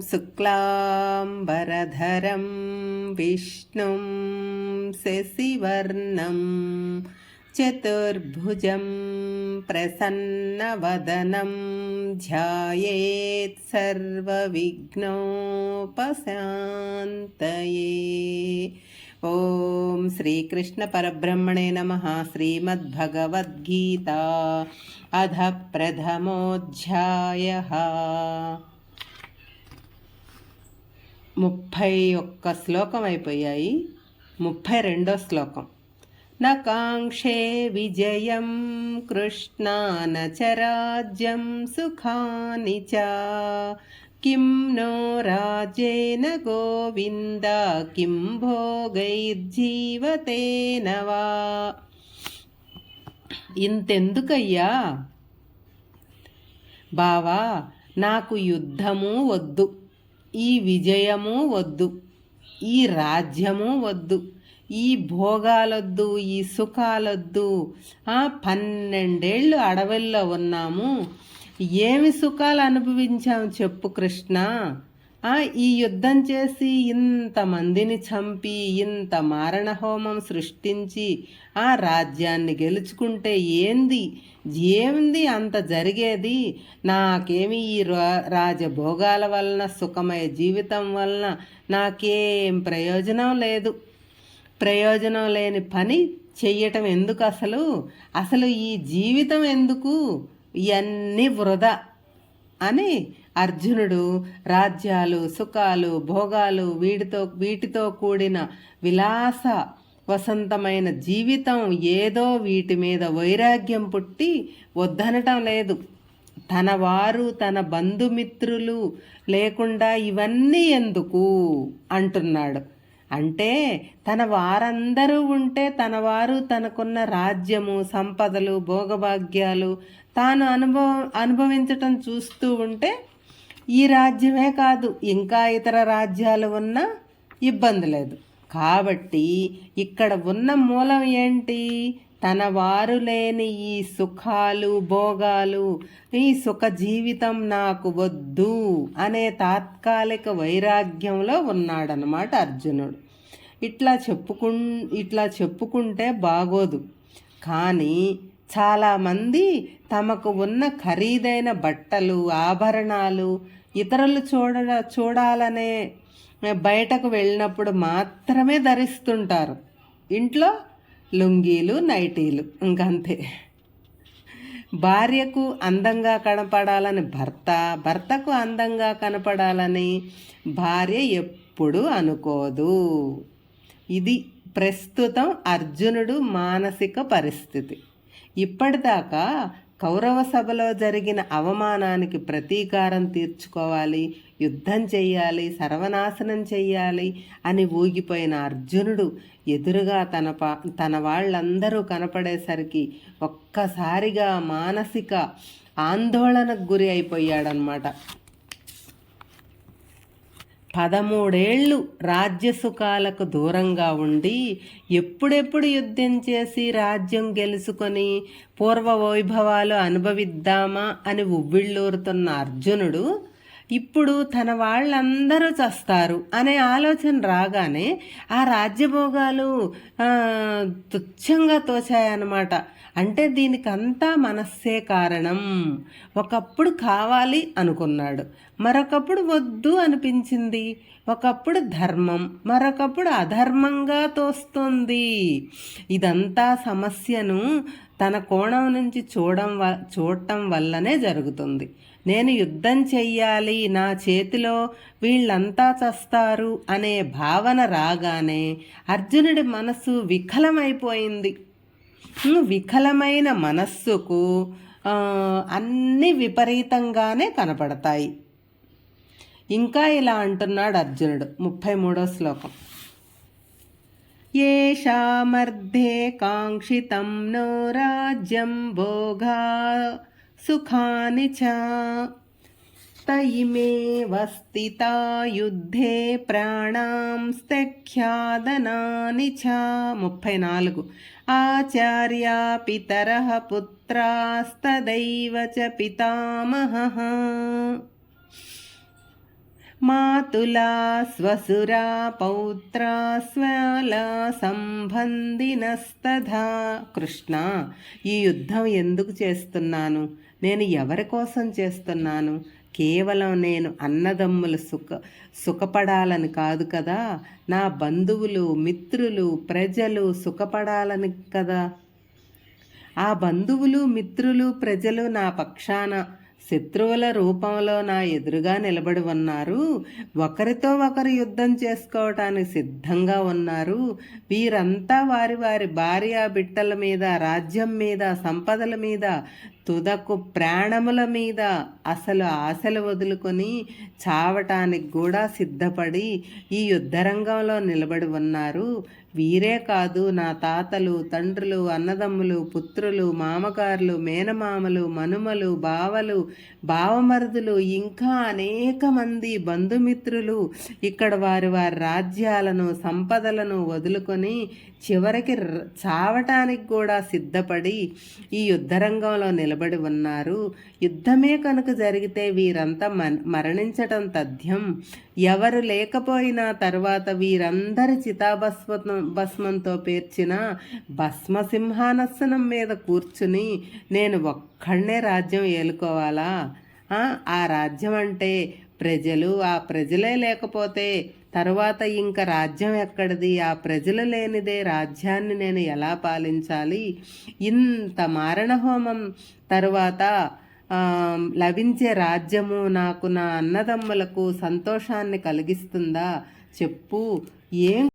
शुक्लाम्बरधरं विष्णुं शशिवर्णं चतुर्भुजं प्रसन्नवदनं ध्यायेत् सर्वविघ्नोपशान्तये। ॐ श्रीकृष्णपरब्रह्मणे नमः श्रीमद्भगवद्गीता अध प्रथमोऽध्यायः। ముప్పై ఒక్క శ్లోకం అయిపోయాయి. ముప్పై రెండో శ్లోకం. నకాంక్షే విజయం కృష్ణానచరాజ్యం సుఖాని చ. కిం నో రాజేన గోవింద కిం భోగైర్జీవతేనవా ఇంతెందుకయ్యా? బావా నాకు యుద్ధము వద్దు. ఈ విజయము వద్దు ఈ రాజ్యము వద్దు ఈ భోగాలొద్దు ఈ సుఖాలొద్దు. పన్నెండేళ్ళు అడవుల్లో ఉన్నాము. ఏమి సుఖాలు అనుభవించాము చెప్పు కృష్ణ? ఈ యుద్ధం చేసి ఇంతమందిని చంపి ఇంత మారణహోమం సృష్టించి ఆ రాజ్యాన్ని గెలుచుకుంటే ఏంది? ఏంది అంత జరిగేది? నాకేమి ఈ రాజభోగాల వలన సుఖమయ జీవితం వలన నాకేం ప్రయోజనం లేదు. ప్రయోజనం లేని పని చెయ్యటం ఎందుకు అసలు? అసలు ఈ జీవితం ఎందుకు? ఇవన్నీ వృధా. అని అర్జునుడు రాజ్యాలు సుఖాలు భోగాలు వీటితో వీటితో కూడిన విలాస వసంతమైన జీవితం ఏదో వీటి మీద వైరాగ్యం పుట్టి వద్దనటం లేదు. తన వారు తన బంధుమిత్రులు లేకుండా ఇవన్నీ ఎందుకు? అంటున్నాడు. అంటే తన వారందరూ ఉంటే తన వారు తనకున్న రాజ్యము సంపదలు భోగభాగ్యాలు తాను అనుభవం అనుభవించటం చూస్తూ ఉంటే ఈ రాజ్యమే కాదు ఇంకా ఇతర రాజ్యాలు ఉన్నా ఇబ్బంది లేదు. కాబట్టి ఇక్కడ ఉన్న మూలం ఏంటి? తన వారు లేని ఈ సుఖాలు భోగాలు ఈ సుఖ జీవితం నాకు వద్దు అనే తాత్కాలిక వైరాగ్యంలో ఉన్నాడనమాట అర్జునుడు. ఇట్లా చెప్పుకు ఇట్లా చెప్పుకుంటే బాగోదు. కానీ చాలామంది తమకు ఉన్న ఖరీదైన బట్టలు ఆభరణాలు ఇతరులు చూడ చూడాలనే బయటకు వెళ్ళినప్పుడు మాత్రమే ధరిస్తుంటారు. ఇంట్లో లుంగీలు నైటీలు ఇంకంతే. భార్యకు అందంగా కనపడాలని భర్త భర్తకు అందంగా కనపడాలని భార్య ఎప్పుడు అనుకోదు. ఇది ప్రస్తుతం అర్జునుడు మానసిక పరిస్థితి. ఇప్పటిదాకా కౌరవ సభలో జరిగిన అవమానానికి ప్రతీకారం తీర్చుకోవాలి యుద్ధం చెయ్యాలి సర్వనాశనం చెయ్యాలి అని ఊగిపోయిన అర్జునుడు ఎదురుగా తన పా తన వాళ్ళందరూ కనపడేసరికి ఒక్కసారిగా మానసిక ఆందోళనకు గురి అయిపోయాడనమాట పదమూడేళ్ళు రాజ్యసుఖాలకు దూరంగా ఉండి ఎప్పుడెప్పుడు యుద్ధం చేసి రాజ్యం గెలుచుకొని పూర్వ వైభవాలు అనుభవిద్దామా అని ఉవ్విళ్ళూరుతున్న అర్జునుడు ఇప్పుడు తన వాళ్ళందరూ చస్తారు అనే ఆలోచన రాగానే ఆ రాజ్యభోగాలు తుచ్చంగా తోచాయన్నమాట. అంటే దీనికంతా మనస్సే కారణం. ఒకప్పుడు కావాలి అనుకున్నాడు. మరొకప్పుడు వద్దు అనిపించింది. ఒకప్పుడు ధర్మం మరొకప్పుడు అధర్మంగా తోస్తుంది. ఇదంతా సమస్యను తన కోణం నుంచి చూడడం చూడటం వల్లనే జరుగుతుంది. నేను యుద్ధం చెయ్యాలి నా చేతిలో వీళ్ళంతా చస్తారు అనే భావన రాగానే అర్జునుడి మనస్సు వికలమైపోయింది వికలమైన మనస్సుకు అన్ని విపరీతంగానే కనపడతాయి. ఇంకా ఇలా అంటున్నాడు అర్జునుడు ముప్పై మూడో శ్లోకం. ఏషామర్ధే కాంక్షితం నో రాజ్యం భోగా సుఖాని చ తయిమేవ స్థితా యుద్ధే ప్రాణాం స్థఖ్యాదనాని చ ముప్పై నాలుగు ఆచార్య పితర పుత్రాస్తదైవ చ పితామహ మాతులా స్వసురా పౌత్రా స్వాల సంబంధినస్తథా. కృష్ణ ఈ యుద్ధం ఎందుకు చేస్తున్నాను? నేను ఎవరి కోసం చేస్తున్నాను? కేవలం నేను అన్నదమ్ములు సుఖ సుఖపడాలని కాదు కదా? నా బంధువులు మిత్రులు ప్రజలు సుఖపడాలని కదా? ఆ బంధువులు మిత్రులు ప్రజలు నా పక్షాన శత్రువుల రూపంలో నా ఎదురుగా నిలబడి ఉన్నారు ఒకరితో ఒకరు యుద్ధం చేసుకోవటానికి సిద్ధంగా ఉన్నారు. వీరంతా వారి వారి భార్య బిడ్డల మీద రాజ్యం మీద సంపదల మీద తుదకు ప్రాణముల మీద అసలు ఆశలు వదులుకొని చావటానికి కూడా సిద్ధపడి ఈ యుద్ధరంగంలో నిలబడి ఉన్నారు. వీరే కాదు నా తాతలు తండ్రులు అన్నదమ్ములు పుత్రులు మామగారులు మేనమామలు మనుమలు బావలు బావమరుదులు ఇంకా అనేక మంది బంధుమిత్రులు ఇక్కడ వారి వారి రాజ్యాలను సంపదలను వదులుకొని చివరికి ర- చావటానికి కూడా సిద్ధపడి ఈ యుద్ధరంగంలో నిలబడి ఉన్నారు. యుద్ధమే కనుక జరిగితే వీరంతా మరణించటం తథ్యం. ఎవరు లేకపోయినా తర్వాత వీరందరి చితాభస్వతం భస్మంతో పేర్చిన భస్మ సింహానసనం మీద కూర్చుని నేను ఒక్కడనే రాజ్యం ఏలుకోవాలా? ఆ, రాజ్యం అంటే ప్రజలు ఆ ప్రజలే లేకపోతే తరువాత ఇంకా రాజ్యం ఎక్కడిది? ఆ ప్రజలు లేనిదే రాజ్యాన్ని నేను ఎలా పాలించాలి? ఇంత మారణహోమం తర్వాత లభించే రాజ్యము నాకు నా అన్నదమ్ములకు సంతోషాన్ని కలిగిస్తుందా? చెప్పు. ఏం